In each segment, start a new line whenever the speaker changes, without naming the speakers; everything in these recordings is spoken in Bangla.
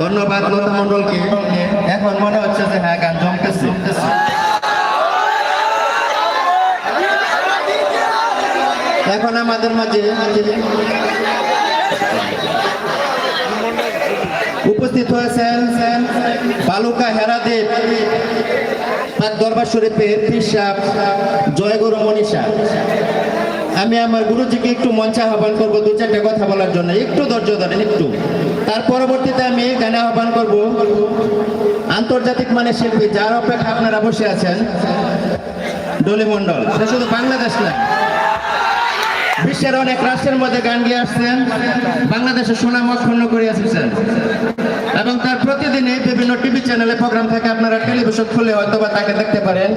ধন্যবাদ লতা মন্ডলকে এখন মনে হচ্ছে যে হ্যাঁ গান জমতেছে। জমতেছে এখন আমাদের মাঝে উপস্থিত হয়েছেন বালুকা হেরাদেব, তার দরবার শরীফের পিসাব জয়গুরু মনীষা। আমি আমার গুরুজিকে একটু মঞ্চে আহ্বান করব, দু চারটে কথা বলার জন্য। একটু ধৈর্য ধরেন, একটু। তার পরবর্তীতে আমি গানে আহ্বান করব, আন্তর্জাতিক মানে শিল্পী, যার অপেক্ষা আপনারা বসে আছেন, ডলি মন্ডল সে শুধু বাংলাদেশ না বিশ্বের অনেক রাষ্ট্রের মধ্যে গান গিয়ে আসছেন, বাংলাদেশের সুনাম অক্ষুণ্ণ করে আসছেন এবং তার প্রতিদিনই বিভিন্ন টিভি চ্যানেলে প্রোগ্রাম থাকে, আপনারা টেলিভিশন খুলে হয়তো বা তাকে দেখতে পারেন।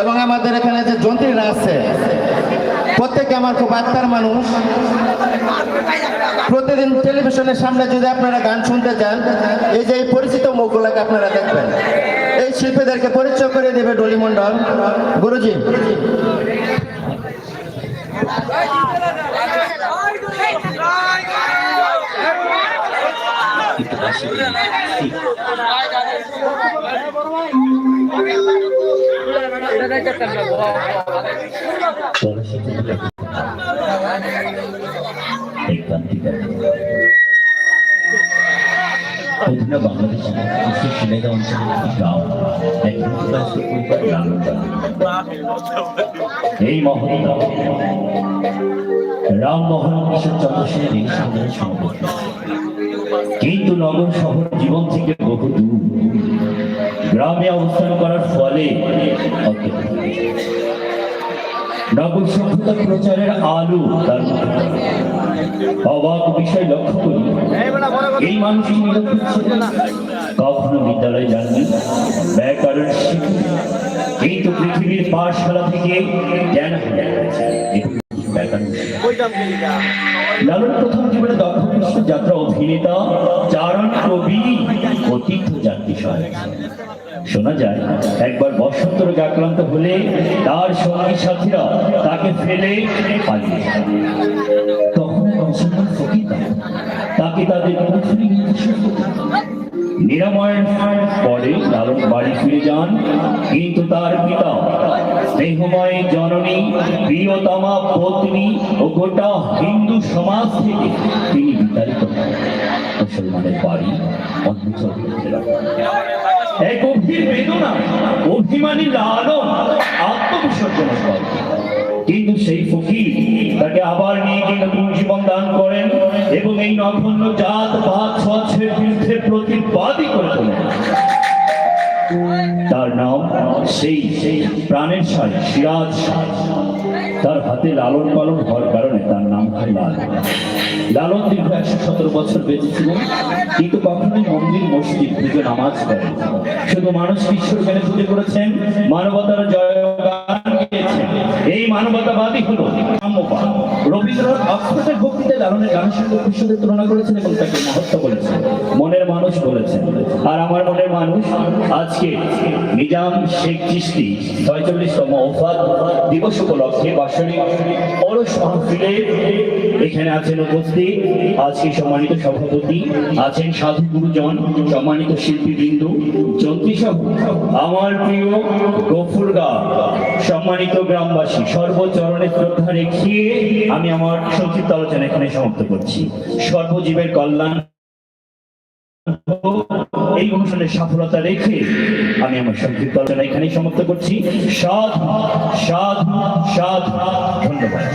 এবং আমাদের এখানে যে যন্ত্রীরা আছে প্রত্যেকে আমার খুব আত্মার মানুষ। প্রতিদিন টেলিভিশনের সামনে যদি আপনারা গান শুনতে চান এই যে এই পরিচিত মুখগুলোকে আপনারা দেখবেন। এই শিল্পীদেরকে পরিচয় করে দেবে ডলি মন্ডল গুরুজি।
এই মহল্লা রামমোহন কিশোর চন্দ্র সেনের এই সংগ্রহের সম্পর্কে কিন্তু নগর শহর জীবন থেকে বহু দূর গ্রামে অবস্থান করার ফলে নগর সভ্যতা প্রচারের আলো তার অবাক বিষয় লক্ষ্য করি। এই মানুষটি কখনো বিদ্যালয়ে যাননি। ব্যাকরণ শিখে। কিন্তু পৃথিবীর পাঠশালা থেকে জ্ঞান। লালন প্রথম জীবনে দক্ষ কৃষ্ণ যাত্রা অভিনেতা চারণ কবি ও তীর্থযাত্রী সহায়ক শোনা যায়, একবার বসন্ত রোগে আক্রান্ত হলে তার সঙ্গী সাথীরা তাকে ফেলে পালিয়ে তখন তাকে তাদের। নিরাময়ের পরে লালন বাড়ি ফিরে যান, কিন্তু তার পিতা, স্নেহময় জননী, প্রিয়তমা পত্নী ও গোটা হিন্দু সমাজ থেকে তিনি বিতাড়িত। মুসলমানের বাড়ি অন্য চলে এক গভীর বেদনা, অভিমানী লালন, আত্মবিসর্জন করে কিন্তু সেই ফকির তাকে আবার নিয়ে গিয়ে নতুন জীবন দান করেন এবং এই নগণ্য জাত পাত ছোঁয়াছের বিরুদ্ধে প্রতিবাদী করে তোলেন। তার নাম সেই প্রাণের সাই সিরাজ তার হাতে লালন পালন হওয়ার কারণে তার নাম হয় লাল লালন দীর্ঘ একশো সতেরো বছর বেঁচেছিলেন কিন্তু কখনোই মন্দির, মসজিদ, পুজো, নামাজ করেন শুধু মানুষ ঈশ্বর মেনে পুজো করেছেন, মানবতার এই মানবতাবাদী হলো। রবীন্দ্রনাথ ভক্তিতে লালনের গানের সঙ্গে তুলনা করেছেন এবং তাকে মহত্ব মনের মানুষ বলেছেন। আর আমার মনের মানুষ, আজকে নিজাম শেখ চিস্তি ছয়চল্লিশতম ওফাত দিবস উপলক্ষে বাসরিক এখানে আছেন উপস্থিত। আজকে সম্মানিত সভাপতি আছেন সাধু গুরুজন, সম্মানিত শিল্পীবৃন্দ যন্ত্রী সহ আমার প্রিয় গফুরগা সম্মানিত গ্রামবাসী, সর্বচরণে শ্রদ্ধা রেখিয়ে আমি আমার সংক্ষিপ্ত আলোচনা এখানে সমাপ্ত করছি। সর্বজীবের কল্যাণ এই অনুষ্ঠানের সফলতা রেখে আমি আমার সংক্ষিপ্ত আলোচনা এখানেই সমাপ্ত করছি। সাধু সাধু সাধু, ধন্যবাদ।